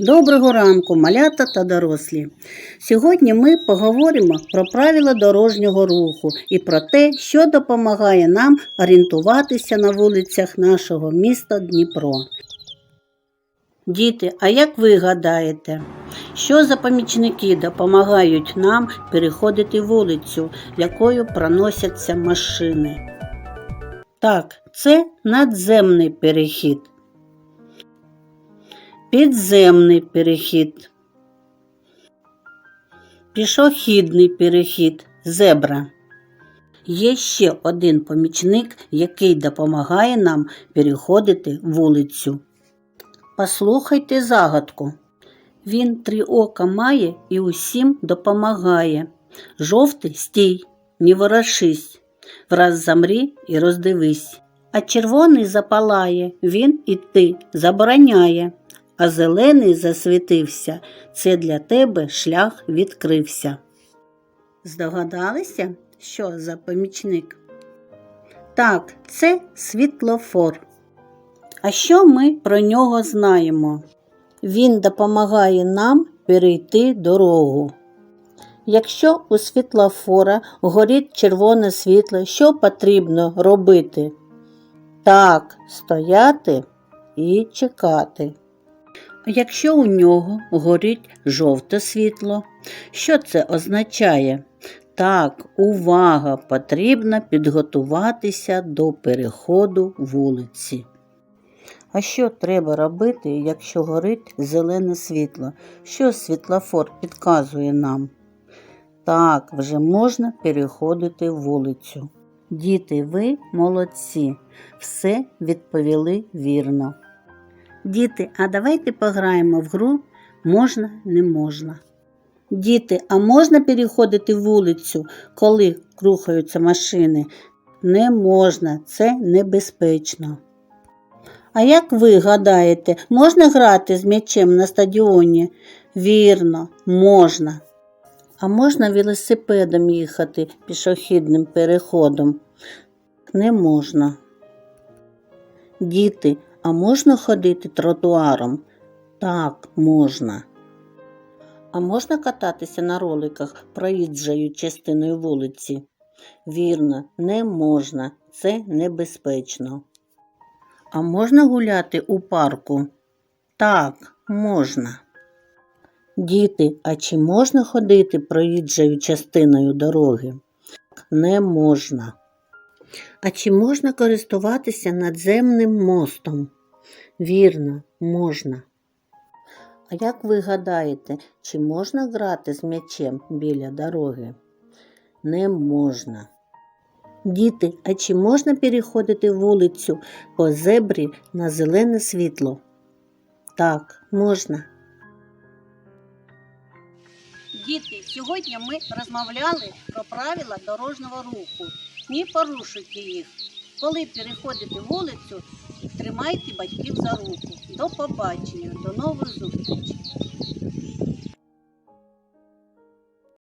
Доброго ранку, малята та дорослі. Сьогодні ми поговоримо про правила дорожнього руху і про те, що допомагає нам орієнтуватися на вулицях нашого міста Дніпро. Діти, а як ви гадаєте, що за помічники допомагають нам переходити вулицю, якою проносяться машини? Так, це надземний перехід. Підземний перехід. Пішохідний перехід. Зебра. Є ще один помічник, який допомагає нам переходити вулицю. Послухайте загадку. Він три ока має і усім допомагає. Жовтий стій, не ворошись, враз замрі і роздивись. А червоний запалає, він іти забороняє, а зелений засвітився, це для тебе шлях відкрився. Здогадалися, що за помічник? Так, це світлофор. А що ми про нього знаємо? Він допомагає нам перейти дорогу. Якщо у світлофора горить червоне світло, що потрібно робити? Так, стояти і чекати. Якщо у нього горить жовте світло, що це означає? Так, увага! Потрібно підготуватися до переходу вулиці. А що треба робити, якщо горить зелене світло? Що світлофор підказує нам? Так, вже можна переходити вулицю. Діти, ви молодці, все відповіли вірно. Діти, а давайте пограємо в гру можна, не можна. Діти, а можна переходити вулицю, коли рухаються машини? Не можна, це небезпечно. А як ви гадаєте, можна грати з м'ячем на стадіоні? Вірно, можна. А можна велосипедом їхати пішохідним переходом? Не можна. Діти, а можна ходити тротуаром? Так, можна. А можна кататися на роликах проїжджою частиною вулиці? Вірно, не можна. Це небезпечно. А можна гуляти у парку? Так, можна. Діти, а чи можна ходити проїжджою частиною дороги? Не можна. А чи можна користуватися надземним мостом? Вірно, можна. А як ви гадаєте, чи можна грати з м'ячем біля дороги? Не можна. Діти, а чи можна переходити вулицю по зебрі на зелене світло? Так, можна. Діти, сьогодні ми розмовляли про правила дорожнього руху. Не порушуйте їх. Коли переходите вулицю, тримайте батьків за руку. До побачення, до нових зустрічей.